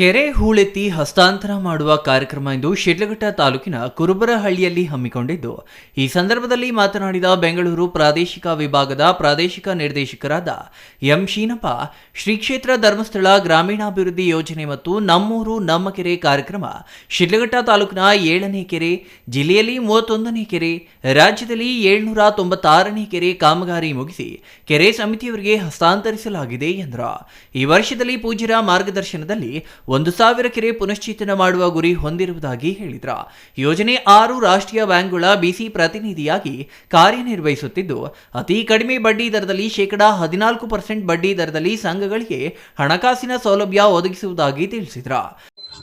ಕೆರೆ ಹೂಳೆತ್ತಿ ಹಸ್ತಾಂತರ ಮಾಡುವ ಕಾರ್ಯಕ್ರಮ ಎಂದು ಶಿಡ್ಲಘಟ್ಟ ತಾಲೂಕಿನ ಕುರುಬರಹಳ್ಳಿಯಲ್ಲಿ ಹಮ್ಮಿಕೊಂಡಿದ್ದು. ಈ ಸಂದರ್ಭದಲ್ಲಿ ಮಾತನಾಡಿದ ಬೆಂಗಳೂರು ಪ್ರಾದೇಶಿಕ ವಿಭಾಗದ ಪ್ರಾದೇಶಿಕ ನಿರ್ದೇಶಕರಾದ ಎಂ ಶೀನಪ್ಪ ಶ್ರೀ ಕ್ಷೇತ್ರ ಧರ್ಮಸ್ಥಳ ಗ್ರಾಮೀಣಾಭಿವೃದ್ಧಿ ಯೋಜನೆ ಮತ್ತು ನಮ್ಮೂರು ನಮ್ಮ ಕೆರೆ ಕಾರ್ಯಕ್ರಮ ಶಿಡ್ಲಘಟ್ಟ ತಾಲೂಕಿನ ಏಳನೇ ಕೆರೆ, ಜಿಲ್ಲೆಯಲ್ಲಿ ಮೂವತ್ತೊಂದನೇ ಕೆರೆ, ರಾಜ್ಯದಲ್ಲಿ ಏಳ್ನೂರ ತೊಂಬತ್ತಾರನೇ ಕೆರೆ ಕಾಮಗಾರಿ ಮುಗಿಸಿ ಕೆರೆ ಸಮಿತಿಯವರಿಗೆ ಹಸ್ತಾಂತರಿಸಲಾಗಿದೆ ಎಂದರು. ಈ ವರ್ಷದಲ್ಲಿ ಪೂಜ್ಯರ ಮಾರ್ಗದರ್ಶನದಲ್ಲಿ ಒಂದು ಸಾವಿರ ಕೆರೆ ಪುನಶ್ಚೇತನ ಮಾಡುವ ಗುರಿ ಹೊಂದಿರುವುದಾಗಿ ಹೇಳಿದ್ರ. ಯೋಜನೆ ಆರು ರಾಷ್ಟ್ರೀಯ ಬ್ಯಾಂಕ್ಗಳ ಬಿಸಿ ಪ್ರತಿನಿಧಿಯಾಗಿ ಕಾರ್ಯನಿರ್ವಹಿಸುತ್ತಿದ್ದು, ಅತಿ ಕಡಿಮೆ ಬಡ್ಡಿ ದರದಲ್ಲಿ ಶೇಕಡಾ ಹದಿನಾಲ್ಕು ಪರ್ಸೆಂಟ್ ಬಡ್ಡಿ ದರದಲ್ಲಿ ಸಂಘಗಳಿಗೆ ಹಣಕಾಸಿನ ಸೌಲಭ್ಯ ಒದಗಿಸುವುದಾಗಿ ತಿಳಿಸಿದ್ರ.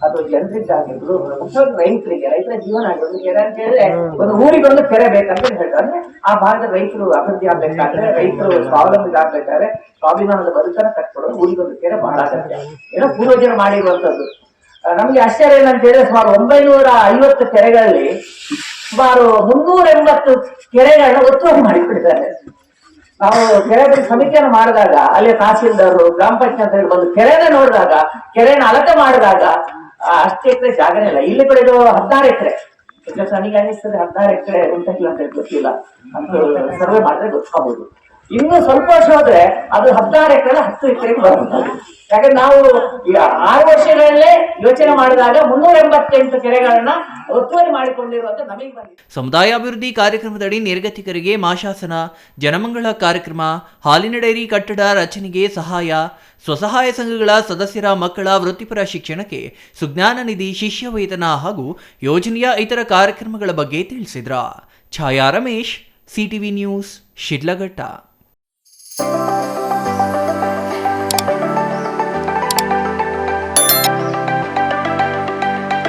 ಅದು ಜನರಿದ್ದಾಗಿದ್ರು ಮುಖ್ಯವಾಗಿ ರೈತರಿಗೆ ರೈತರ ಜೀವನ ಆಗಿರೋದು ಕೆರೆ ಅಂತ ಹೇಳಿದ್ರೆ ಒಂದು ಊರಿಗೊಂದು ಕೆರೆ ಬೇಕಂತ ಹೇಳ್ತಾರೆ. ಆ ಭಾಗದ ರೈತರು ಅಭಿವೃದ್ಧಿ ಆಗ್ಬೇಕಾದ್ರೆ ರೈತರು ಸ್ವಾವಲಂಬಿ ಆಗ್ಬೇಕಾದ್ರೆ ಸ್ವಾಭಿಮಾನದ ಬದುಕನ್ನ ಕಟ್ಕೊಡೋದು ಊರಿಗೊಂದು ಕೆರೆ ಬಹಳ ಅಗತ್ಯ. ಏನೋ ಪೂರ್ವಜರು ಮಾಡಿರುವಂತದ್ದು ನಮ್ಗೆ ಆಶ್ಚರ್ಯ ಏನಂತ ಹೇಳಿದ್ರೆ ಸುಮಾರು ಒಂಬೈನೂರ ಐವತ್ತು ಕೆರೆಗಳಲ್ಲಿ ಸುಮಾರು ಮುನ್ನೂರ ಎಂಬತ್ತು ಕೆರೆಗಳನ್ನ ಒತ್ತುವರಿ ಮಾಡಿಬಿಟ್ಟಿದ್ದಾರೆ ನಾವು ಕೆರೆ ಬಗ್ಗೆ ಸಮಿತಿಯನ್ನು ಮಾಡಿದಾಗ ಅಲ್ಲಿ ತಹಸೀಲ್ದಾರರು ಗ್ರಾಮ ಪಂಚಾಯತ್ ಬಂದು ಕೆರೆನ ನೋಡಿದಾಗ ಕೆರೆನ ಅಳತೆ ಮಾಡಿದಾಗ ಅಷ್ಟು ಎಕರೆ ಜಾಗನೇ ಇಲ್ಲ. ಇಲ್ಲಿ ಕೂಡ ಇದು ಹದಿನಾರು ಎಕರೆ. ನನಗೆ ಅನಿಸ್ತದೆ ಹದಿನಾರು ಎಕರೆ ಉಂಟಿಲ್ಲ ಅಂತ ಗೊತ್ತಿಲ್ಲ. ಅಂತ ಸರ್ವೆ ಮಾಡಿದ್ರೆ ಗೊತ್ತಾಗ್ಬೋದು ಇನ್ನು ಸ್ವಲ್ಪ ವರ್ಷ ಹೋದ್ರೆ ಅದು ಹದಿನಾರು ಎಕರೆ ಹತ್ತು ಎಕರೆಗೆ ಬರುತ್ತೆ. ಯಾಕಂದ್ರೆ ನಾವು ಆರು ವರ್ಷಗಳಲ್ಲೇ ಯೋಚನೆ ಮಾಡಿದಾಗ ಮುನ್ನೂರ ಎಂಬತ್ತೆಂಟು ಕೆರೆಗಳನ್ನ ಒತ್ತುವರಿ ಮಾಡಿಕೊಂಡಿರುವಂತ ನಮಗೆ ಬಂದಿದೆ. ಸಮುದಾಯ ಅಭಿವೃದ್ಧಿ ಕಾರ್ಯಕ್ರಮದಡಿ ನಿರ್ಗತಿಕರಿಗೆ ಮಾಶಾಸನ, ಜನಮಂಗಳ ಕಾರ್ಯಕ್ರಮ, ಹಾಲಿನ ಡೈರಿ ಕಟ್ಟಡ ರಚನೆಗೆ ಸಹಾಯ, ಸ್ವಸಹಾಯ ಸಂಘಗಳ ಸದಸ್ಯರ ಮಕ್ಕಳ ವೃತ್ತಿಪರ ಶಿಕ್ಷಣಕ್ಕೆ ಸುಜ್ಞಾನ ನಿಧಿ, ಶಿಷ್ಯ ವೇತನ ಹಾಗೂ ಯೋಜನೆಯ ಇತರ ಕಾರ್ಯಕ್ರಮಗಳ ಬಗ್ಗೆ ತಿಳಿಸಿದ್ರ. Chhaya Ramesh, CTV news, Shidlaghatta.